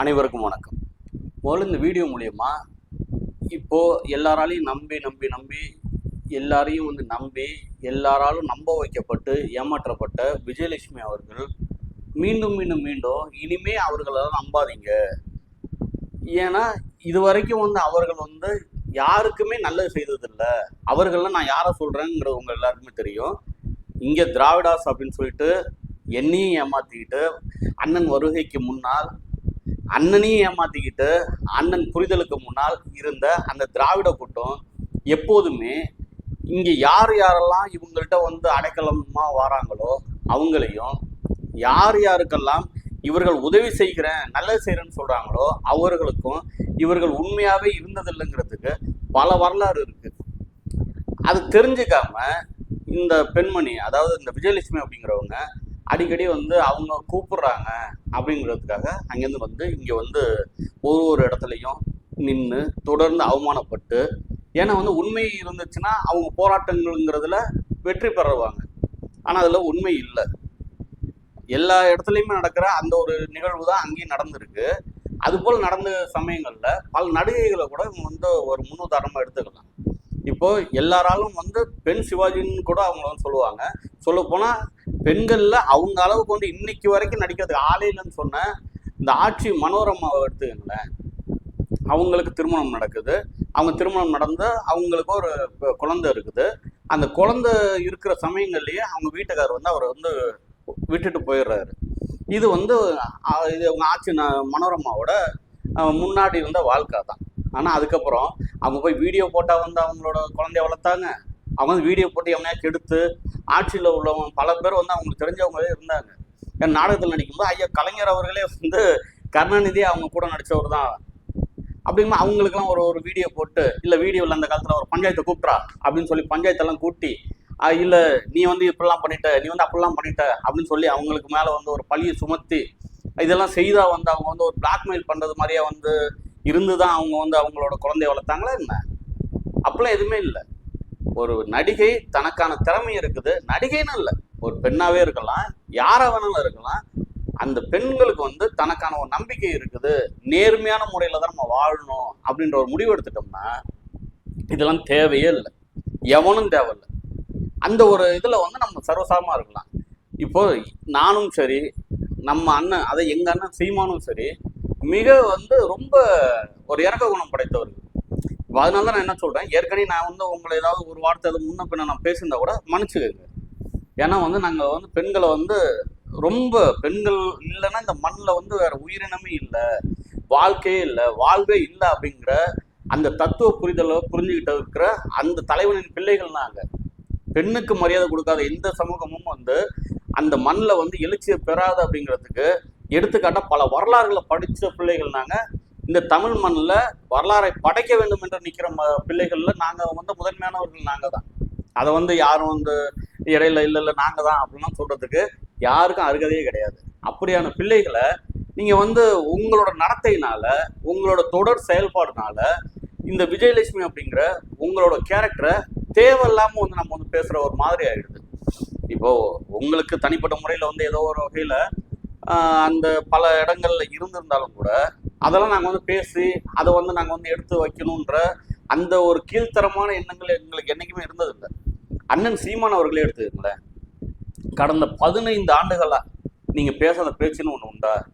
அனைவருக்கும் வணக்கம். முதல்ல இந்த வீடியோ மூலயமா இப்போ எல்லாராலையும் நம்பி நம்பி நம்பி எல்லாரையும் வந்து நம்பி எல்லாராலும் நம்ப வைக்கப்பட்டு ஏமாற்றப்பட்ட விஜயலட்சுமி அவர்கள் மீண்டும் மீண்டும் மீண்டும் இனிமே அவர்களை நம்பாதீங்க. ஏன்னா இது வரைக்கும் வந்து அவர்கள் வந்து யாருக்குமே நல்லது செய்ததில்லை. அவர்கள்லாம் நான் யாரை சொல்கிறேங்கிறது உங்க எல்லாருக்குமே தெரியும். இங்கே திராவிடாஸ் அப்படின்னு சொல்லிட்டு என்னையும் ஏமாற்றிக்கிட்டு அண்ணன் வருகைக்கு முன்னால் அண்ணனையும் ஏமாத்திக்கிட்டு அண்ணன் புரிதலுக்கு முன்னால் இருந்த அந்த திராவிட கூட்டம் எப்போதுமே இங்கே யார் யாரெல்லாம் இவங்கள்ட்ட வந்து அடைக்கலமாக வராங்களோ அவங்களையும் யார் யாருக்கெல்லாம் இவர்கள் உதவி செய்கிறேன் நல்லது செய்கிறேன்னு சொல்கிறாங்களோ அவர்களுக்கும் இவர்கள் உண்மையாகவே இருந்ததில்லைங்கிறதுக்கு பல வரலாறு இருக்குது அது தெரிஞ்சுக்காம இந்த பெண்மணி அதாவது இந்த விஜயலட்சுமி அப்படிங்கிறவங்க அடிக்கடி வந்து அவங்க கூப்பிடுறாங்க. அப்படிங்கிறதுக்காக அங்கேருந்து வந்து இங்கே வந்து ஒரு ஒரு இடத்துலையும் நின்று தொடர்ந்து அவமானப்பட்டு ஏன்னா வந்து உண்மை இருந்துச்சுன்னா அவங்க போராட்டங்கள்ங்கிறதுல வெற்றி பெறுவாங்க. ஆனால் அதில் உண்மை இல்லை. எல்லா இடத்துலையுமே நடக்கிற அந்த ஒரு நிகழ்வு தான் அங்கேயும் நடந்திருக்கு. அதுபோல் நடந்த சமயங்களில் பல நடிகைகளை கூட இவங்க வந்து ஒரு முன்னுதாரணமாக எடுத்துக்கலாம். இப்போ எல்லாராலும் வந்து பெண் சிவாஜின்னு கூட அவங்க வந்து சொல்லுவாங்க. சொல்ல பெண்கள்ல அவங்க அளவு கொண்டு இன்னைக்கு வரைக்கும் நடிக்கிறதுக்கு ஆளே இல்லைன்னு சொன்ன இந்த ஆட்சி மனோரமாவை எடுத்துக்கங்களேன். அவங்களுக்கு திருமணம் நடக்குது. அவங்க திருமணம் நடந்து அவங்களுக்கு ஒரு குழந்தை இருக்குது. அந்த குழந்தை இருக்கிற சமயங்கள்லயே அவங்க வீட்டுக்காரர் வந்து அவர் வந்து விட்டுட்டு போயிடுறாரு. இது வந்து இது அவங்க ஆட்சி மனோரமாவோட முன்னாடி இருந்த வாழ்க்கை தான். ஆனால் அதுக்கப்புறம் அவங்க போய் வீடியோ போட்டால் வந்து அவங்களோட குழந்தைய வளர்த்தாங்க. அவங்க வந்து வீடியோ போட்டு எவனையா எடுத்து ஆட்சியில் உள்ளவங்க பல பேர் வந்து அவங்களுக்கு தெரிஞ்சவங்களே இருந்தாங்க. என் நாடகத்தில் நடிக்கும்போது ஐயா கலைஞர் அவர்களே வந்து கருணாநிதி அவங்க கூட நடித்தவர் தான். அப்படிங்கும்போது அவங்களுக்குலாம் ஒரு ஒரு வீடியோ போட்டு இல்லை வீடியோவில் அந்த காலத்தில் ஒரு பஞ்சாயத்தை கூப்பிட்றா அப்படின்னு சொல்லி பஞ்சாயத்தெல்லாம் கூட்டி இல்லை நீ வந்து இப்படிலாம் பண்ணிட்ட நீ வந்து அப்படிலாம் பண்ணிட்ட அப்படின்னு சொல்லி அவங்களுக்கு மேலே வந்து ஒரு பழியை சுமத்தி இதெல்லாம் செய்தால் வந்து அவங்க வந்து ஒரு பிளாக்மெயில் பண்ணுறது மாதிரியே வந்து இருந்து தான் அவங்க வந்து அவங்களோட குழந்தைய வளர்த்தாங்களா என்ன? அப்பெல்லாம் எதுவுமே இல்லை. ஒரு நடிகை தனக்கான திறமை இருக்குது. நடிகைன்னு இல்லை. ஒரு பெண்ணாவே இருக்கலாம் யாரா வேணாலும் இருக்கலாம். அந்த பெண்களுக்கு வந்து தனக்கான ஒரு நம்பிக்கை இருக்குது. நேர்மையான முறையில தான் நம்ம வாழணும் அப்படின்ற ஒரு முடிவு எடுத்துட்டோம்னா இதெல்லாம் தேவையே இல்லை. எவனும் தேவையில்லை. அந்த ஒரு இதில் வந்து நம்ம சர்வசாரமாக இருக்கலாம். இப்போ நானும் சரி நம்ம அண்ணன் அதை எங்கள் அண்ணன் சீமானும் சரி மிக வந்து ரொம்ப ஒரு இறக்க குணம் படைத்தவர்கள். அதனால தான் நான் என்ன சொல்கிறேன் ஏற்கனவே நான் வந்து உங்களை ஏதாவது ஒரு வார்த்தை அது முன்ன பின்ன நான் பேசியிருந்தா கூட மன்னிச்சுக்கோங்க. ஏன்னா வந்து நாங்கள் வந்து பெண்களை வந்து ரொம்ப பெண்கள் இல்லைன்னா இந்த மண்ணில் வந்து வேற உயிரினமே இல்லை வாழ்க்கையே இல்லை வாழ்வே இல்லை அப்படிங்கிற அந்த தத்துவ புரிதலை புரிஞ்சுக்கிட்டு இருக்கிற அந்த தலைவனின் பிள்ளைகள் நாங்கள் பெண்ணுக்கு மரியாதை கொடுக்காத எந்த சமூகமும் வந்து அந்த மண்ணில் வந்து எழுச்சியை பெறாது அப்படிங்கிறதுக்கு எடுத்துக்காட்டால் பல வரலாறுகளை படித்த பிள்ளைகள் நாங்கள் இந்த தமிழ் மண்ணில் வரலாறை படைக்க வேண்டும் என்று நிற்கிற ம பிள்ளைகளில் நாங்கள் வந்து முதன்மையானவர்கள் நாங்கள் தான் அதை வந்து யாரும் வந்து இடையில இல்லை இல்லை நாங்கள் தான் அப்படின்லாம் சொல்கிறதுக்கு யாருக்கும் அருகதையே கிடையாது. அப்படியான பிள்ளைகளை நீங்கள் வந்து உங்களோட நடத்தையினால உங்களோட தொடர் செயல்பாடுனால இந்த விஜயலட்சுமி அப்படிங்கிற உங்களோட கேரக்டரை தேவையில்லாமல் வந்து நம்ம வந்து பேசுகிற ஒரு மாதிரி ஆகிடுது இப்போ உங்களுக்கு தனிப்பட்ட முறையில் வந்து ஏதோ ஒரு வகையில் அந்த பல இடங்கள்ல இருந்திருந்தாலும் கூட அதெல்லாம் நாங்கள் வந்து பேசி அதை வந்து நாங்கள் வந்து எடுத்து வைக்கணுன்ற அந்த ஒரு கீழ்த்தரமான எண்ணங்கள் எங்களுக்கு என்றைக்குமே இருந்ததில்லை. அண்ணன் சீமான் அவர்களே எடுத்துக்கங்களேன். கடந்த பதினைந்து ஆண்டுகளா நீங்க பேசாத பேச்சுன்னு ஒன்று உண்டா?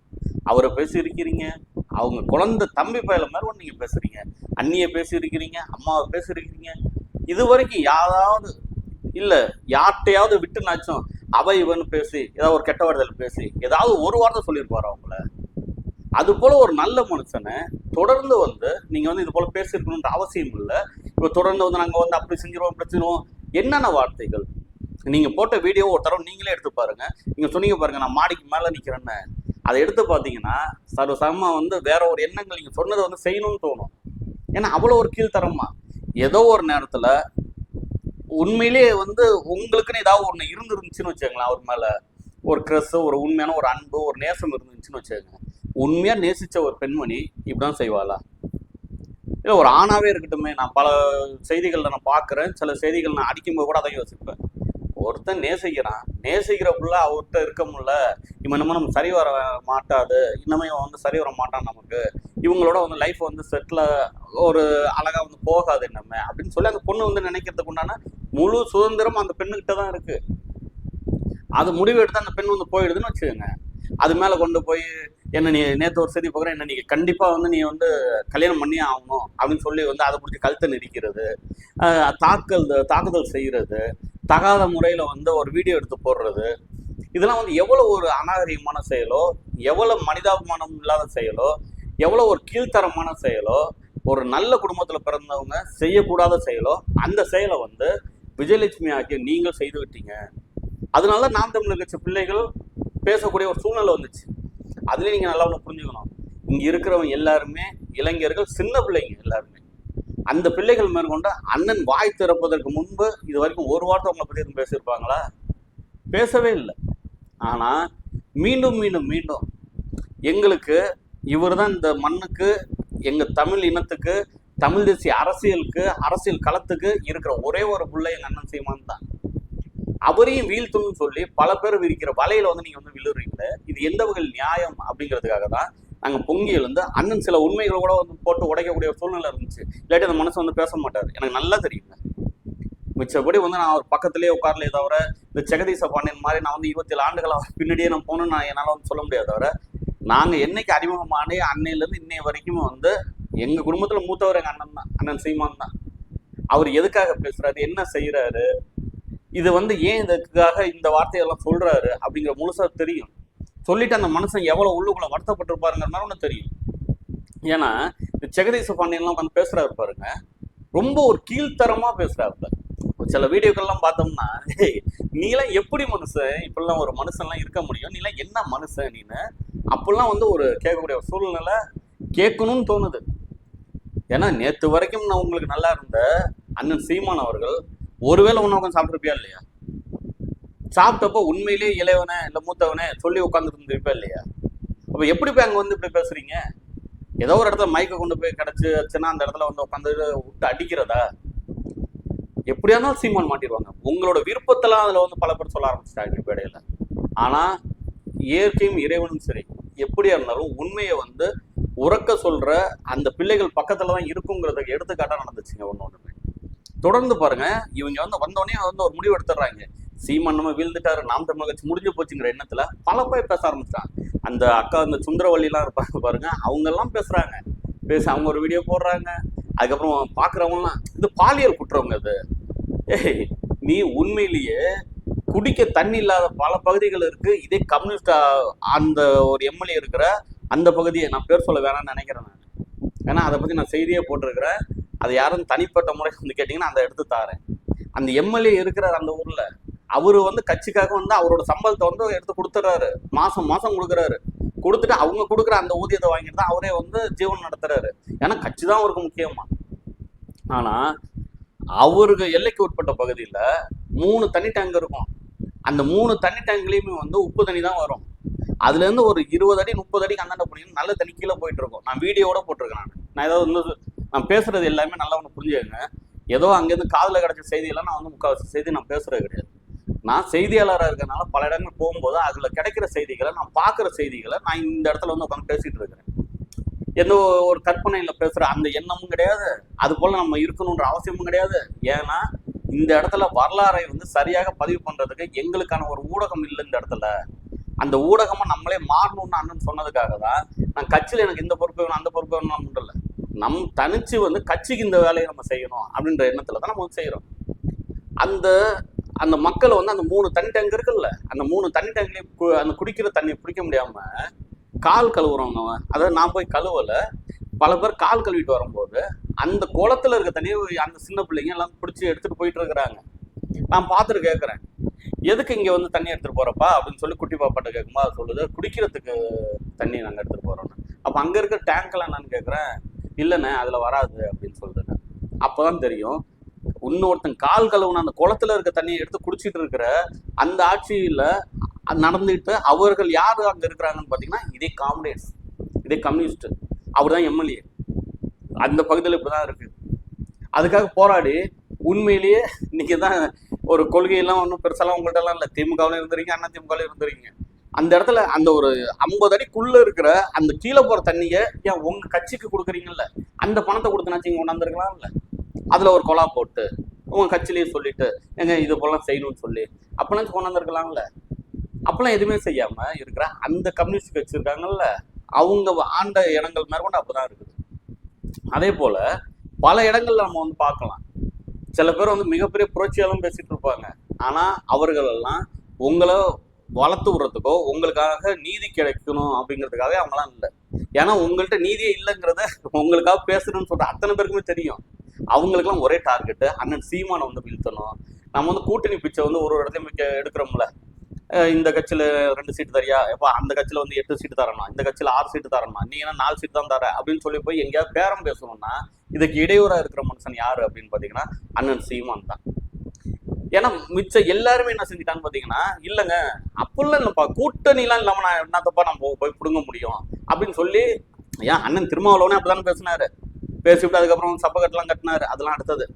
அவரை பேசியிருக்கிறீங்க. அவங்க குழந்தை தம்பி பயில மாதிரி ஒன்று நீங்க பேசுறீங்க. அண்ணியை பேசியிருக்கிறீங்க அம்மாவை பேசியிருக்கிறீங்க. இது வரைக்கும் யாராவது இல்லை யார்கிட்டையாவது விட்டுனாச்சும் அவ இவன்னு பேசி ஏதாவது ஒரு கெட்ட வார்த்தையில் பேசி ஏதாவது ஒரு வார்த்தை சொல்லியிருப்பார் அவங்கள அது போல ஒரு நல்ல மனுஷனை தொடர்ந்து வந்து நீங்க வந்து இது போல பேசியிருக்கணுன்ற அவசியம் இல்லை. இப்போ தொடர்ந்து வந்து நாங்க வந்து அப்படி செஞ்சிருவோம் பிரச்சனைவோம் என்னென்ன வார்த்தைகள்? நீங்க போட்ட வீடியோ ஒரு தடவை நீங்களே எடுத்து பாருங்க. நீங்க சொன்னீங்க பாருங்க நான் மாடிக்கு மேல நிக்கிறேன்னு. அதை எடுத்து பார்த்தீங்கன்னா சர்வசமமா வந்து வேற ஒரு எண்ணங்கள் நீங்க சொன்னதை வந்து செய்யணும்னு தோணும். ஏன்னா அவ்வளோ ஒரு கீழ்த்தரமா. ஏதோ ஒரு நேரத்துல உண்மையிலேயே வந்து உங்களுக்குன்னு ஏதாவது ஒன்று இருந்துருந்துச்சுன்னு வச்சுக்கோங்களேன் அவர் மேல. ஒரு க்ரெஸ் ஒரு உண்மையான ஒரு அன்பு ஒரு நேசம் இருந்துச்சுன்னு வச்சுக்கோங்க. உண்மையா நேசிச்ச ஒரு பெண்மணி இப்படிதான் செய்வாளா? இல்லை ஒரு ஆணாவே இருக்கட்டுமே நான் பல செய்திகளில் நான் பார்க்குறேன் சில செய்திகள் நான் அடிக்கும்போது கூட அதை யோசிப்பேன். ஒருத்தன் நேசிக்கிறான். நேசிக்கிற புள்ள அவர்கிட்ட இருக்க முடியல. இவன் நம்ம நம்ம சரி வர மாட்டாது. இன்னமே இவன் வந்து சரி வர மாட்டான் நமக்கு. இவங்களோட வந்து லைஃப் வந்து செட்டில் ஒரு அழகா வந்து போகாது நம்ம அப்படின்னு சொல்லி அந்த பொண்ணு வந்து நினைக்கிறதுக்கு உண்டான முழு சுதந்திரம் அந்த பெண்ணுகிட்ட தான் இருக்கு. அது முடிவு எடுத்து அந்த பெண் வந்து போயிடுதுன்னு வச்சுக்கோங்க. அது மேல கொண்டு போய் என்ன நீ நேற்று ஒரு செய்தி பார்க்குறேன் என்ன நீங்க கண்டிப்பா வந்து நீ வந்து கல்யாணம் பண்ணியே ஆகணும் அப்படின்னு சொல்லி வந்து அதை பிடிச்சி கழுத்தை நெரிக்கிறது தாக்கல் தாக்குதல் செய்யறது தகாத முறையில் வந்து ஒரு வீடியோ எடுத்து போடுறது. இதெல்லாம் வந்து எவ்வளோ ஒரு அநாகரிகமான செயலோ எவ்வளோ மனிதாபிமானம் இல்லாத செயலோ எவ்வளோ ஒரு கீழ்த்தரமான செயலோ ஒரு நல்ல குடும்பத்தில் பிறந்தவங்க செய்யக்கூடாத செயலோ அந்த செயலை வந்து விஜயலட்சுமி ஆகிய நீங்கள் செய்து விட்டீங்க. அதனால நாம் தமிழர் கட்சி பிள்ளைகள் பேசக்கூடிய ஒரு சூழ்நிலை வந்துச்சு. அதுலேயும் நீங்கள் நல்லா ஒன்று புரிஞ்சுக்கணும். இங்கே இருக்கிறவங்க எல்லாருமே இளைஞர்கள் சின்ன பிள்ளைங்க எல்லாருமே. அந்த பிள்ளைகள் மேற்கொண்ட அண்ணன் வாய் திறப்பதற்கு முன்பு இது வரைக்கும் ஒரு வார்த்தை அவங்களை பற்றி எதுவும் பேசியிருப்பாங்களா? பேசவே இல்லை. ஆனால் மீண்டும் மீண்டும் மீண்டும் எங்களுக்கு இவர் தான் இந்த மண்ணுக்கு எங்கள் தமிழ் இனத்துக்கு தமிழ் தேசிய அரசியலுக்கு அரசியல் களத்துக்கு இருக்கிற ஒரே ஒரு பிள்ளை எங்கள் அண்ணன் சீமான் தான். அவரையும் வீழ்த்தணும்னு சொல்லி பல பேர் விரிக்கிற வலையில வந்து நீங்க வந்து விழுறீங்க இது எந்த வகையில் நியாயம் அப்படிங்கிறதுக்காக தான் நாங்கள் பொங்கி எழுந்து அண்ணன் சில உண்மைகளை கூட வந்து போட்டு உடைக்கக்கூடிய ஒரு சூழ்நிலை இருந்துச்சு. இல்லாட்டி அந்த மனசு வந்து பேச மாட்டார். எனக்கு நல்லா தெரியுங்க. மிச்சபடி வந்து நான் அவர் பக்கத்துலேயே உட்காரலையே தவிர இந்த ஜெகதீச பாண்டியன் மாதிரி நான் வந்து இருபத்தேழு ஆண்டுகளாக பின்னாடியே நான் போகணும்னு நான் என்னால் வந்து சொல்ல முடியாது தவிர நாங்கள் என்னைக்கு அறிமுகமான அன்னையிலேருந்து இன்னைய வரைக்கும் வந்து எங்க குடும்பத்துல மூத்தவர் எங்க அண்ணன் தான். அண்ணன் சீமான் தான். அவர் எதுக்காக பேசுறாரு? என்ன செய்யறாரு இது வந்து ஏன் இதுக்காக இந்த வார்த்தையெல்லாம் சொல்றாரு? அப்படிங்கிற முழுசா தெரியும். சொல்லிட்டு அந்த மனுஷன் எவ்வளவு உள்ளுக்குள்ள வருத்தப்பட்டிருப்பாருங்கிற மாதிரி ஒன்று தெரியும். ஏன்னா இந்த ஜெகதீச பாண்டியன்லாம் உட்காந்து பேசுறாரு பாருங்க. ரொம்ப ஒரு கீழ்த்தரமா பேசுறாருல சில வீடியோக்கள்லாம் பார்த்தோம்னா நீலாம் எப்படி மனுஷன்? இப்படிலாம் ஒரு மனுஷன்லாம் இருக்க முடியும். நீலாம் என்ன மனுஷன் நீனு? அப்படிலாம் வந்து ஒரு கேட்கக்கூடிய ஒரு சூழ்நிலை கேட்கணும்னு தோணுது. ஏன்னா நேற்று வரைக்கும் நான் உங்களுக்கு நல்லா இருந்த அண்ணன் சீமான் அவர்கள் ஒருவேளை ஒன்று உட்காந்து சாப்பிட்ருப்பியா இல்லையா? சாப்பிட்டப்போ உண்மையிலேயே இளையவனே இல்லை மூத்தவனே சொல்லி உட்காந்துட்டு இல்லையா? அப்போ எப்படி போய் அங்கே வந்து இப்படி பேசுறீங்க? ஏதோ ஒரு இடத்துல மைக்கை கொண்டு போய் கிடச்சிச்சுன்னா அந்த இடத்துல வந்து உட்காந்து விட்டு அடிக்கிறதா? எப்படியா இருந்தாலும் சீமான் மாட்டிடுவாங்க. உங்களோட விருப்பத்தெல்லாம் அதில் வந்து பல பேர் சொல்ல ஆரம்பிச்சிட்டாங்க இப்போ இடையில. ஆனால் இயற்கையும் இறைவனும் சரி எப்படியா இருந்தாலும் உண்மையை வந்து உறக்க சொல்ற அந்த பிள்ளைகள் பக்கத்துல தான் இருக்குங்கிறதுக்கு எடுத்துக்காட்டா நடந்துச்சுங்க ஒன்று ஒன்றுமே தொடர்ந்து பாருங்க இவங்க வந்து வந்தோடனே வந்து ஒரு முடிவு எடுத்துடுறாங்க. சீமான் நம்ம வீழ்ந்துட்டாரு நாம் தமிழ் கட்சி முடிஞ்சு போச்சுங்கிற எண்ணத்துல பல பேர் பேச ஆரம்பிச்சிட்டாங்க. அந்த அக்கா அந்த சுந்தரவள்ளிலாம் இருப்பாங்க பாருங்க அவங்க எல்லாம் பேசுறாங்க. பேச அவங்க ஒரு வீடியோ போடுறாங்க. அதுக்கப்புறம் பாக்குறவங்கலாம் இது பாலியல் குற்றவங்க அது. ஏய் நீ உண்மையிலேயே குடிக்க தண்ணி இல்லாத பல பகுதிகள் இருக்கு. இதே கம்யூனிஸ்ட் அந்த ஒரு எம்எல்ஏ இருக்கிற அந்த பகுதியை நான் பேர் சொல்ல வேணாம்னு நினைக்கிறேன் நான். ஏன்னா அதை பற்றி நான் செய்தியே போட்டிருக்கிறேன். அது யாரும் தனிப்பட்ட முறை வந்து கேட்டிங்கன்னா அந்த எடுத்து தாரேன். அந்த எம்எல்ஏ இருக்கிறார் அந்த ஊரில். அவர் வந்து கட்சிக்காக வந்து அவரோட சம்பளத்தை வந்து எடுத்து கொடுத்துறாரு. மாதம் மாதம் கொடுக்குறாரு. கொடுத்துட்டு அவங்க கொடுக்குற அந்த ஊதியத்தை வாங்கிட்டு தான் அவரே வந்து ஜீவன் நடத்துறாரு. ஏன்னா கட்சி தான் அவருக்கு முக்கியமா. ஆனால் அவருக்கு எல்லைக்கு உட்பட்ட பகுதியில் மூணு தண்ணி டேங்க் இருக்கும். அந்த மூணு தண்ணி டேங்க்லேயுமே வந்து உப்பு தண்ணி தான் வரும். அதுல இருந்து ஒரு இருபது அடி முப்பது அடி அந்தாண்ட போனீங்கன்னா நல்ல தண்ணி கீழே போயிட்டு இருக்கோம் நான் வீடியோட போட்டிருக்கேன் நான். நான் ஏதாவது வந்து நான் பேசுறது எல்லாமே நல்லா ஒன்று புரிஞ்சுக்கங்க. ஏதோ அங்கேருந்து காதில் கிடைச்ச செய்தியெல்லாம் நான் வந்து முக்கால்வாசி செய்தி நான் பேசுறது கிடையாது. நான் செய்தியாளராக இருக்கிறனால பல இடங்கள் போகும்போது அதுல கிடைக்கிற செய்திகளை நான் பார்க்குற செய்திகளை நான் இந்த இடத்துல வந்து உட்காந்து பேசிட்டு இருக்கிறேன். எந்த ஒரு கற்பனையில் பேசுற அந்த எண்ணமும் கிடையாது. அது போல நம்ம இருக்கணுன்ற அவசியமும் கிடையாது. ஏன்னா இந்த இடத்துல வரலாறை வந்து சரியாக பதிவு பண்றதுக்கு எங்களுக்கான ஒரு ஊடகம் இல்லை இந்த இடத்துல. அந்த ஊடகமா நம்மளே மாறணும்னு அண்ணன் சொன்னதுக்காக தான் நான் கட்சியில் எனக்கு இந்த பொறுப்பு வேணும் அந்த பொறுப்பு வேணும்னு இல்லை நம் தனிச்சு வந்து கட்சிக்கு இந்த வேலையை நம்ம செய்யணும் அப்படின்ற எண்ணத்துல தான் நம்ம வந்து செய்யறோம். அந்த அந்த மக்களை வந்து அந்த மூணு தண்ணி டேங்க் இருக்குல்ல அந்த மூணு தண்ணி டேங்க்லயும் கு- அந்த குடிக்கிற தண்ணியை குடிக்க முடியாம கால் கழுவுறவங்க அதாவது நான் போய் கழுவலை பல பேர் கால் கழுவிட்டு வரும்போது அந்த குளத்துல இருக்க தண்ணியை அந்த சின்ன பிள்ளைங்க எல்லாம் பிடிச்சி எடுத்துட்டு போயிட்டு இருக்கிறாங்க. நான் பார்த்துட்டு கேட்குறேன் எதுக்கு இங்கே வந்து தண்ணி எடுத்துகிட்டு போகிறப்பா அப்படின்னு சொல்லி குட்டி பாப்பாட்ட கேட்கும்போது அது சொல்லுது குடிக்கிறதுக்கு தண்ணி நாங்கள் எடுத்துகிட்டு போகிறோன்னு அப்போ அங்கே இருக்கிற டேங்க்லாம் நான் கேட்குறேன் இல்லைண்ணே அதில் வராது அப்படின்னு சொல்கிறது அப்போ தான் தெரியும் இன்னொருத்தன் கால் கழுவுன அந்த குளத்துல இருக்க தண்ணியை எடுத்து குடிச்சிட்டு இருக்கிற அந்த ஆட்சியில் நடந்துட்டு அவர்கள் யார் அங்கே இருக்கிறாங்கன்னு பார்த்தீங்கன்னா இதே காம்ரேட்ஸ் இதே கம்யூனிஸ்ட் அவர் தான் எம்எல்ஏ. அந்த பகுதியில் இப்படிதான் இருக்குது அதுக்காக போராடி உண்மையிலேயே இன்னைக்கு தான் ஒரு கொள்கையெல்லாம் ஒன்றும் பெருசாலாம் உங்கள்கிட்டலாம் இல்லை. திமுகவில் இருந்திருக்கீங்க அண்ணா திமுகவில் இருந்திருக்கீங்க. அந்த இடத்துல அந்த ஒரு ஐம்பது அடிக்குள்ள இருக்கிற அந்த கீழே போகிற தண்ணியை ஏன் உங்க கட்சிக்கு கொடுக்குறீங்கல்ல? அந்த பணத்தை கொடுத்தனாச்சு இங்கே கொண்டாந்துருக்கலாம் இல்லை? அதில் ஒரு கொலா போட்டு உங்க கட்சியிலேயே சொல்லிட்டு ஏங்க இது போலாம் செய்யணும்னு சொல்லி அப்பெல்லாம் கொண்டாந்துருக்கலாம்ல அப்பெல்லாம் எதுவுமே செய்யாம இருக்கிற அந்த கம்யூனிஸ்ட் கட்சி இருக்காங்கல்ல அவங்க ஆண்ட இடங்கள் மேற்கொண்டு அப்பதான் இருக்குது. அதே போல பல இடங்கள்ல நம்ம வந்து பார்க்கலாம். சில பேர் வந்து மிகப்பெரிய புரட்சியாலும் பேசிட்டு இருப்பாங்க. ஆனா அவர்கள் எல்லாம் உங்களை வளர்த்து விடுறதுக்கோ உங்களுக்காக நீதி கிடைக்கணும் அப்படிங்கிறதுக்காகவே அவங்களாம் இல்லை. ஏன்னா உங்கள்கிட்ட நீதியே இல்லைங்கிறத உங்களுக்காக பேசணும்னு சொல்ற அத்தனை பேருக்குமே தெரியும். அவங்களுக்குலாம் ஒரே டார்கெட்டு அண்ணன் சீமானை வந்து வீழ்த்தணும். நம்ம வந்து கூட்டணி பிச்சை வந்து ஒரு ஒரு இடத்தையும் மிக்க எடுக்கிறோம்ல. இந்த கட்சியில ரெண்டு சீட்டு தரியா? இப்போ அந்த கட்சியில வந்து எட்டு சீட்டு தரணும். இந்த கட்சியில ஆறு சீட்டு தரணும். நீ என்ன நாலு சீட்டு தான் தர? அப்படின்னு சொல்லி போய் எங்கேயாவது பேரம் பேசணும்னா இதுக்கு இடையூறா இருக்கிற மனுஷன் யாரு அப்படின்னு பாத்தீங்கன்னா அண்ணன் சீமான் தான். ஏன்னா மிச்சம் எல்லாருமே என்ன செஞ்சுட்டான்னு பாத்தீங்கன்னா இல்லைங்க அப்பெல்லாம் இல்லைப்பா கூட்டணிலாம் இல்லாம நான் என்னத்தப்பா நம்ம போய் பிடுங்க முடியும்? அப்படின்னு சொல்லி ஏன் அண்ணன் திருமாவளவனே அப்படிதான் பேசினாரு. பேசிவிட்டு அதுக்கப்புறம் சப்பக்கட்டெல்லாம் கட்டினாரு. அதெல்லாம் அடுத்தது.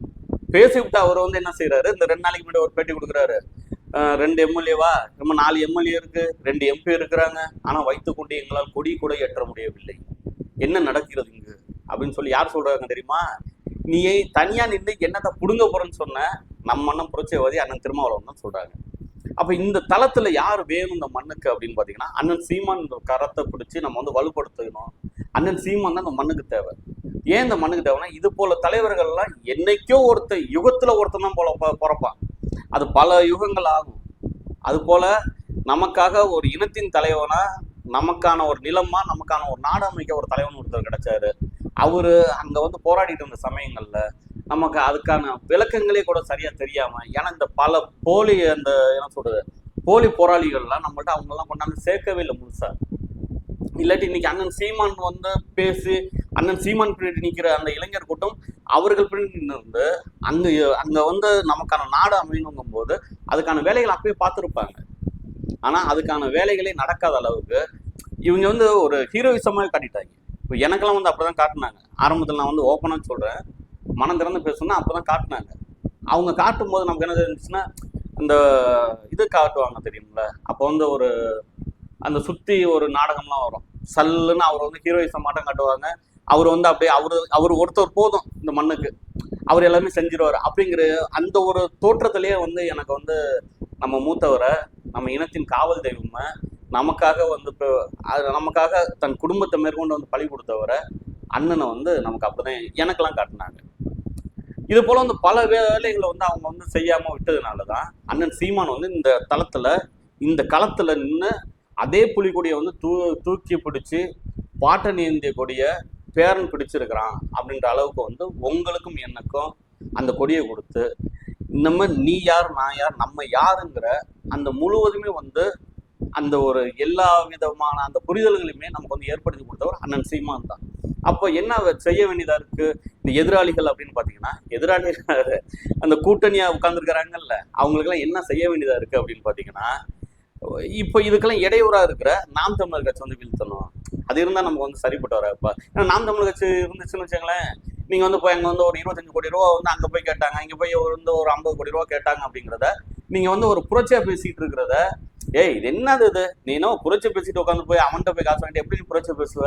பேசிவிட்டு அவர் வந்து என்ன செய்யறாரு இந்த ரெண்டு நாளைக்கு முன்னாடி ஒரு பேட்டி கொடுக்குறாரு. ரெண்டு எம்எல்ஏவா நம்ம நாலு எம்எல்ஏ இருக்கு ரெண்டு எம்பி இருக்கிறாங்க. ஆனால் வைத்துக்கொண்டு எங்களால் கொடி கூட ஏற்ற முடியவில்லை. என்ன நடக்கிறது இங்கு? அப்படின்னு சொல்லி யார் சொல்றாங்க தெரியுமா? நீ தனியா நின்று என்னத்தை புடுங்க போறேன்னு சொன்ன நம்ம அண்ணன் புரட்சியவாதி அண்ணன் திருமாவளவன் தான் சொல்றாங்க. அப்ப இந்த தளத்துல யார் வேணும் இந்த மண்ணுக்கு அப்படின்னு பாத்தீங்கன்னா அண்ணன் சீமான் கரத்தை பிடிச்சி நம்ம வந்து வலுப்படுத்தணும். அண்ணன் சீமான் தான் இந்த மண்ணுக்கு தேவை. ஏன் இந்த மண்ணுக்கு தேவைன்னா இது போல தலைவர்கள்லாம் என்னைக்கோ ஒருத்தன் யுகத்துல ஒருத்தன் தான் போல ப- பிறப்பான். அது பல யுகங்கள் ஆகும். அதுபோல நமக்காக ஒரு இனத்தின் தலைவனா நமக்கான ஒரு நிலமா நமக்கான ஒரு நாடு அமைக்க ஒரு தலைவன் ஒருத்தர் கிடைச்சாரு. அவரு அங்க வந்து போராடிட்டு இருந்த சமயங்கள்ல நமக்கு அதுக்கான விளக்கங்களே கூட சரியா தெரியாம ஏன்னா இந்த பல போலி அந்த என்ன சொல்றது போலி போராளிகள்லாம் நம்மள்ட்ட அவங்க எல்லாம் கொண்டாந்து சேர்க்கவே இல்லை முழுசா. இல்லாட்டி இன்னைக்கு அண்ணன் சீமான் வந்து பேசி அண்ணன் சீமான் பின்னாடி நிற்கிற அந்த இளைஞர் கூட்டம் அவர்கள் பின்னாடி இருந்து அங்கே அங்கே வந்து நமக்கான நாடு அமையணுங்கும் போது அதுக்கான வேலைகளை அப்பயே பார்த்துருப்பாங்க. ஆனால் அதுக்கான வேலைகளே நடக்காத அளவுக்கு இவங்க வந்து ஒரு ஹீரோயிசமாக காட்டிட்டாங்க. இப்போ எனக்கெல்லாம் வந்து அப்படிதான் காட்டினாங்க. ஆரம்பத்தில் நான் வந்து ஓப்பனாக சொல்கிறேன் மனம் திறந்து பேசணும்னா அப்பதான் காட்டினாங்க. அவங்க காட்டும் போது நமக்கு என்ன இருந்துச்சுன்னா அந்த இது காட்டுவாங்க தெரியும்ல? அப்போ வந்து ஒரு அந்த சுத்தி ஒரு நாடகம்லாம் வரும். சல்லுன்னு அவர் வந்து ஹீரோயிசம் மாட்டம் காட்டுவாங்க. அவர் வந்து அப்படியே அவர் அவர் ஒருத்தர் போதும் இந்த மண்ணுக்கு. அவர் எல்லாமே செஞ்சிருவார். அப்படிங்கிற அந்த ஒரு தோற்றத்திலேயே வந்து எனக்கு வந்து நம்ம மூத்தவரை நம்ம இனத்தின் காவல் தெய்வமை நமக்காக வந்து இப்போ நமக்காக தன் குடும்பத்தை மேற்கொண்டு வந்து பழி கொடுத்தவரை அண்ணனை வந்து நமக்கு அப்படிதான் எனக்கெல்லாம் காட்டினாங்க. இது போல வந்து பல வேலைகளை வந்து அவங்க வந்து செய்யாம விட்டதுனால தான் அண்ணன் சீமான் வந்து இந்த தளத்துல இந்த களத்துல நின்று அதே புலிகொடியை வந்து தூ தூக்கி பிடிச்சி பாட்டன் ஏந்திய கொடியை பேரன் பிடிச்சிருக்கிறான் அப்படின்ற அளவுக்கு வந்து உங்களுக்கும் எனக்கும் அந்த கொடியை கொடுத்து நம்ம நீ யார் நான் யார் நம்ம யாருங்கிற அந்த முழுவதுமே வந்து அந்த ஒரு எல்லா விதமான அந்த புரிதல்களையுமே நமக்கு வந்து ஏற்படுத்தி கொடுத்தவர் அண்ணன் சீமான் தான். அப்போ என்ன செய்ய வேண்டியதாக இருக்குது இந்த எதிராளிகள் அப்படின்னு பார்த்தீங்கன்னா எதிராளிகள் அந்த கூட்டணியாக உட்காந்துருக்கிறாங்கல்ல அவங்களுக்கெல்லாம் என்ன செய்ய வேண்டியதாக இருக்குது அப்படின்னு பார்த்தீங்கன்னா இப்போ இதுக்கெல்லாம் இடையூறா இருக்கிற நாம் தமிழர் கட்சி வந்து வீழ்த்தணும். அது இருந்தால் நமக்கு வந்து சரிப்பட்டு வர இப்போ ஏன்னா நாம் தமிழர் கட்சி இருந்துச்சுன்னு வச்சுங்களேன் நீங்க வந்து போய் அங்க வந்து ஒரு இருபத்தஞ்சு கோடி ரூபா வந்து அங்க போய் கேட்டாங்க இங்க போய் ஒரு வந்து ஒரு ஐம்பது கோடி ரூபா கேட்டாங்க அப்படிங்கிறத நீங்க வந்து ஒரு புரட்சியா பேசிட்டு இருக்கிறத ஏய் இது என்னது இது? நீ என்ன புரட்சி பேசிட்டு உட்காந்து போய் அவன்கிட்ட போய் காசு வாங்கிட்டு எப்படி நீ புரட்சி பேசுவ?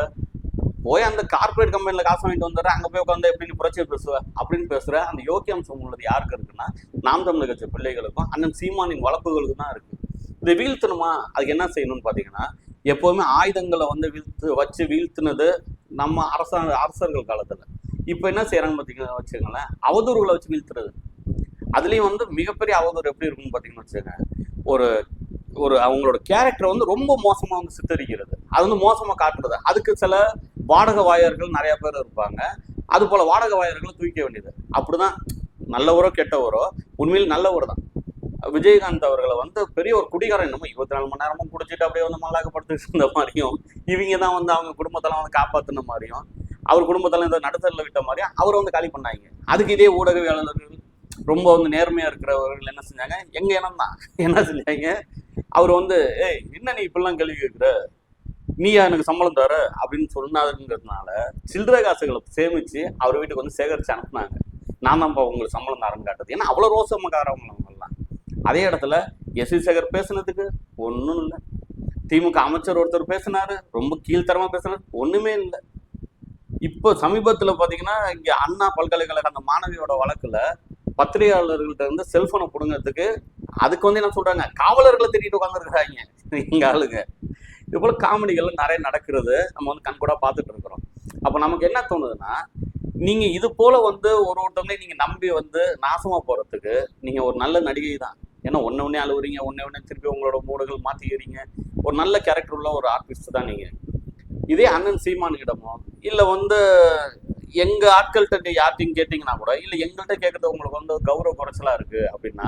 போய் அந்த கார்ப்பரேட் கம்பெனில காசு வாங்கிட்டு வந்துடுற அங்க போய் உட்காந்து எப்படி நீ புரட்சி பேசுவ? அப்படின்னு பேசுற அந்த யோக்கியாம்சம் உள்ளது யாருக்கு இருக்குன்னா நாம் தமிழர் கட்சி பிள்ளைகளுக்கும் அண்ணன் சீமானின் வளர்ப்புகளுக்கும் தான் இருக்கு. இதை வீழ்த்தணுமா? அதுக்கு என்ன செய்யணும்னு பார்த்தீங்கன்னா எப்போவுமே ஆயுதங்களை வந்து வீழ்த்து வச்சு வீழ்த்தினது நம்ம அரசாங்க அரசர்கள் காலத்தில். இப்போ என்ன செய்கிறாங்கன்னு பார்த்தீங்கன்னா வச்சுக்கோங்களேன் அவதூறுகளை வச்சு வீழ்த்துறது. அதுலேயும் வந்து மிகப்பெரிய அவதூறு எப்படி இருக்கும்னு பார்த்தீங்கன்னு வச்சுக்கோங்க. ஒரு ஒரு அவங்களோட கேரக்டரை வந்து ரொம்ப மோசமாக வந்து சித்தரிக்கிறது. அது வந்து மோசமாக காட்டுறது. அதுக்கு சில வாடக வாயர்கள் நிறைய பேர் இருப்பாங்க. அது போல வாடக வாயர்களை தூக்க வேண்டியது. அப்படிதான் நல்லவரோ கெட்டவரோ உண்மையில் நல்லவர் தான் விஜயகாந்த் அவர்களை வந்து பெரிய ஒரு குடிகாரன். என்னமோ இருபத்தி நாலு மணி நேரமும் குடிச்சிட்டு அப்படியே வந்து மல்லாக்கப்படுத்திட்டு இருந்த மாதிரியும் இவங்க தான் வந்து அவங்க குடும்பத்தெல்லாம் வந்து காப்பாத்தின மாதிரியும் அவர் குடும்பத்தெல்லாம் இந்த நடுத்தரில் விட்ட மாதிரியும் அவரை வந்து காலி பண்ணாங்க. அதுக்கு இதே ஊடகவியலாளர்கள் ரொம்ப வந்து நேர்மையா இருக்கிறவர்கள் என்ன செஞ்சாங்க? எங்க இனம் தான். என்ன செஞ்சாங்க? அவர் வந்து ஏய் என்ன நீ இப்படிலாம் கேள்வி கேட்குற நீயா எனக்கு சம்பளம் தர? அப்படின்னு சொன்னாருங்கிறதுனால சில்லறை காசுகளை சேமிச்சு அவர் வீட்டுக்கு வந்து சேகரிச்சு அனுப்புனாங்க. நான் தான் உங்களுக்கு சம்பளம் தரேன்னு காட்டுறது ஏன்னா அவ்வளோ ரோசமக்காரவங்க அவங்கெல்லாம் அதே இடத்துல எஸ் சேகர் பேசுனதுக்கு ஒன்றும் இல்லை. திமுக அமைச்சர் ஒருத்தர் பேசினாரு ரொம்ப கீழ்த்தரமாக பேசினார் ஒன்றுமே இல்லை. இப்போ சமீபத்தில் பார்த்தீங்கன்னா இங்கே அண்ணா பல்கலைக்கழக அந்த மாணவியோட வழக்கில் பத்திரிகையாளர்கள்ட்ட இருந்து செல்போனை புடுங்கிறதுக்கு அதுக்கு வந்து என்ன சொல்றாங்க காவலர்களை திட்டிட்டு உட்காந்துருக்காங்க எங்க ஆளுங்க. இது போல் காமெடிகள் நிறைய நடக்கிறது நம்ம வந்து கண்கூடாக பார்த்துட்டு இருக்கிறோம். அப்ப நமக்கு என்ன தோணுதுன்னா நீங்க இது போல வந்து ஒரு ஒருத்தவங்களையும் நீங்க நம்பி வந்து நாசமா போறதுக்கு நீங்க ஒரு நல்ல நடிகை தான் ஏன்னா ஒன்று ஒன்றே அழுவுறீங்க ஒண்ணு ஒன்றே திருப்பி உங்களோட மூடுகள் மாற்றிக்கிறீங்க ஒரு நல்ல கேரக்டர் உள்ள ஒரு ஆர்டிஸ்ட் தான் நீங்கள் இதே அண்ணன் சீமானுக்கிடமோ இல்லை வந்து எங்கள் ஆட்கள்கிட்ட யார்ட்டையும் கேட்டிங்கன்னா கூட இல்லை எங்கள்கிட்ட கேட்குறது உங்களுக்கு வந்து கௌரவ குறைச்சலாக இருக்குது அப்படின்னா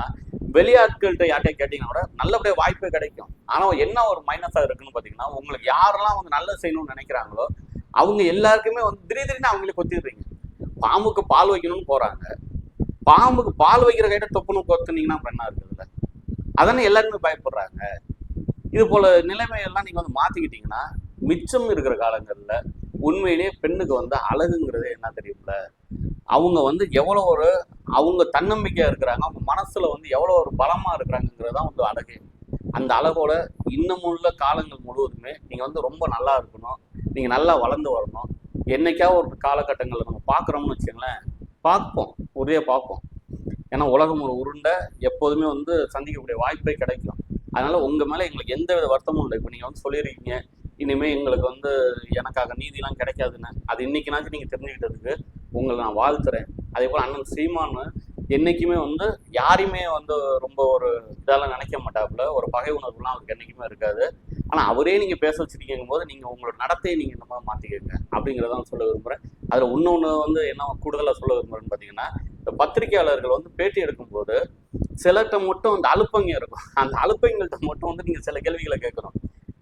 வெளியாட்கள்கிட்ட யார்ட்டையும் கேட்டிங்கன்னா கூட நல்லபடியாக வாய்ப்பே கிடைக்கும். ஆனால் என்ன ஒரு மைனஸாக இருக்குன்னு பார்த்தீங்கன்னா உங்களுக்கு யாரெல்லாம் வந்து நல்லா செய்யணும்னு நினைக்கிறாங்களோ அவங்க எல்லாருக்குமே வந்து திடீர் திடீர்னு அவங்களே கொத்திடுறீங்க. பாம்புக்கு பால் வைக்கணும்னு போகிறாங்க பாம்புக்கு பால் வைக்கிற கைட்ட தொப்புன்னு கொத்துனீங்கன்னா பெண்ணா இருக்குதுல்ல அதானே எல்லாருமே பயப்படுறாங்க. இது போல நிலைமையெல்லாம் நீங்க வந்து மாத்திக்கிட்டீங்கன்னா மிச்சம் இருக்கிற காலங்கள்ல உண்மையிலேயே பெண்ணுக்கு வந்து அழகுங்கிறது என்ன தெரியும்ல? அவங்க வந்து எவ்வளோ ஒரு அவங்க தன்னம்பிக்கையா இருக்கிறாங்க அவங்க மனசுல வந்து எவ்வளோ ஒரு பலமா இருக்கிறாங்கிறது தான் வந்து அழகு. அந்த அழகோட இன்னமுள்ள உள்ள காலங்கள் முழுவதுமே நீங்க வந்து ரொம்ப நல்லா இருக்கணும். நீங்க நல்லா வளர்ந்து வரணும். என்னைக்காவது ஒரு காலகட்டங்களில் நம்ம பார்க்குறோம்னு வச்சுங்களேன் பார்ப்போம் ஒரே பார்ப்போம். ஏன்னா உலகம் ஒரு உருண்டை எப்போதுமே வந்து சந்திக்கக்கூடிய வாய்ப்பே கிடைக்கும். அதனால உங்கள் மேலே எங்களுக்கு எந்த வித வருத்தமும் இல்லை. இப்போ நீங்கள் வந்து சொல்லியிருக்கீங்க இனிமேல் எங்களுக்கு வந்து எனக்காக நீதிலாம் கிடைக்காதுன்னு. அது இன்னைக்குனாச்சும் நீங்கள் தெரிஞ்சுக்கிட்டதுக்கு உங்களை நான் வாழ்த்துறேன். அதே போல் அண்ணன் சீமானு என்னைக்குமே வந்து யாரையுமே வந்து ரொம்ப ஒரு இதெல்லாம் நினைக்க மாட்டாப்புல. ஒரு பகை உணர்வுலாம் அவருக்கு என்னைக்குமே இருக்காது. ஆனா அவரே நீங்க பேச வச்சிருக்கீங்க போது நீங்க உங்களோட நடத்தையை நீங்க இந்த மாதிரி மாத்திக்கங்க. அப்படிங்கிறத சொல்ல விரும்புறேன். அதுல இன்னொன்னு வந்து என்ன கூடுதலா சொல்ல விரும்புறேன்னு பாத்தீங்கன்னா இந்த பத்திரிகையாளர்கள் வந்து பேட்டி எடுக்கும்போது சிலர்கிட்ட மட்டும் அந்த அலுப்பங்க இருக்கும். அந்த அலுப்பங்கள்ட்ட மட்டும் வந்து நீங்க சில கேள்விகளை கேட்கணும்.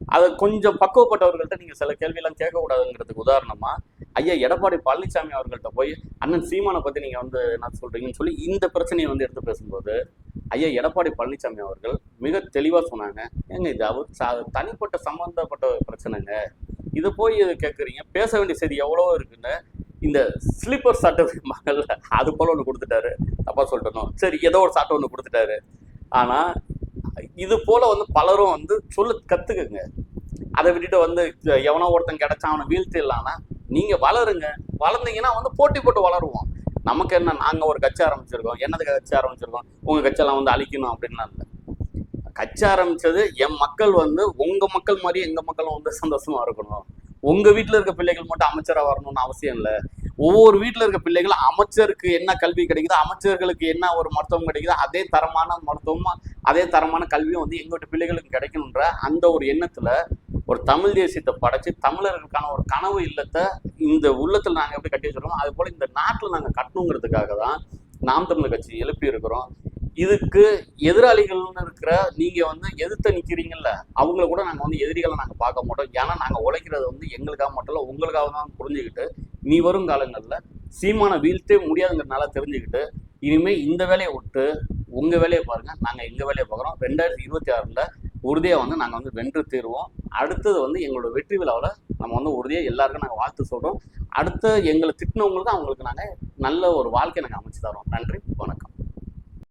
அதை கொஞ்சம் பக்குவப்பட்டவர்கள்ட்ட நீங்க சில கேள்வியெல்லாம் கேட்கக்கூடாதுங்கிறதுக்கு உதாரணமா ஐயா எடப்பாடி பழனிசாமி அவர்கள்ட்ட போய் அண்ணன் சீமானை பத்தி நீங்க வந்து என்ன சொல்றீங்கன்னு சொல்லி இந்த பிரச்சனையை வந்து எடுத்து பேசும்போது ஐயா எடப்பாடி பழனிசாமி அவர்கள் மிக தெளிவா சொன்னாங்க. ஏங்க இது அவர் தனிப்பட்ட சம்பந்தப்பட்ட பிரச்சனைங்க. இதை போய் கேட்குறீங்க பேச வேண்டிய செய்தி எவ்வளவோ இருக்குன்னு இந்த ஸ்லீப்பர் சட்டை மகள் அது போல் ஒன்று கொடுத்துட்டாரு. தப்பா சொல்லிட்டணும் சரி ஏதோ ஒரு சட்டை ஒன்று கொடுத்துட்டாரு. ஆனால் இது போல் வந்து பலரும் வந்து சொல்ல கற்றுக்குங்க அதை விட்டுட்டு வந்து எவனோ ஒருத்தன் கிடச்சா அவனை வீழ்த்திடலாம்னா நீங்கள் வளருங்க. வளர்ந்தீங்கன்னா வந்து போட்டி போட்டு வளருவோம். நமக்கு என்ன நாங்கள் ஒரு கட்சி ஆரம்பிச்சிருக்கோம். என்னது கட்சி ஆரம்பிச்சிருக்கோம்? உங்கள் கட்சியெல்லாம் வந்து அழிக்கணும் அப்படின்லாம் இல்லை. கட்சி ஆரம்பித்தது என் மக்கள் வந்து உங்கள் மக்கள் மாதிரி எங்கள் மக்களும் வந்து சந்தோஷமாக இருக்கணும். உங்கள் வீட்டில் இருக்க பிள்ளைகள் மட்டும் அமைச்சராக வரணும்னு அவசியம் இல்லை. ஒவ்வொரு வீட்டில் இருக்க பிள்ளைகள் அமைச்சருக்கு என்ன கல்வி கிடைக்குதோ அமைச்சர்களுக்கு என்ன ஒரு மருத்துவம் கிடைக்குதோ அதே தரமான மருத்துவமும் அதே தரமான கல்வியும் வந்து எங்கள் வீட்டு பிள்ளைகளுக்கு கிடைக்கணுன்ற அந்த ஒரு எண்ணத்தில் ஒரு தமிழ் தேசியத்தை படைச்சு தமிழர்களுக்கான ஒரு கனவு இல்லத்தை இந்த உள்ளத்தில் நாங்கள் எப்படி கட்டி வச்சுருக்கோம் அது போல் இந்த நாட்டில் நாங்கள் கட்டணுங்கிறதுக்காக தான் நாம் தமிழர் கட்சி எழுப்பி இருக்கிறோம். இதுக்கு எதிராளிகள்னு இருக்கிற நீங்கள் வந்து எதிர்த்து நிற்கிறீங்கல்ல அவங்கள கூட நாங்கள் வந்து எதிரிகளை நாங்கள் பார்க்க மாட்டோம். ஏன்னா நாங்கள் உழைக்கிறது வந்து எங்களுக்காக மட்டும் இல்லை உங்களுக்காக தான் புரிஞ்சுக்கிட்டு நீ வரும் காலங்களில் சீமான வீழ்த்தே முடியாதுங்கிறதுனால தெரிஞ்சுக்கிட்டு இனிமேல் இந்த வேலையை விட்டு உங்கள் வேலையை பாருங்கள் நாங்கள் எங்கள் வேலையை பார்க்குறோம். ரெண்டாயிரத்தி இருபத்தி ஆறில் உறுதியை வந்து நாங்கள் வந்து வென்று தீருவோம். அடுத்தது வந்து எங்களோட வெற்றி விழாவில் நம்ம வந்து உறுதியாக எல்லாருக்கும் நாங்கள் வாழ்த்து சொல்கிறோம் அடுத்து எங்களை திட்டினவங்களுக்கு அவங்களுக்கு நாங்கள் நல்ல ஒரு வாழ்க்கை நாங்கள் அமைச்சு தரோம் நன்றி வணக்கம்.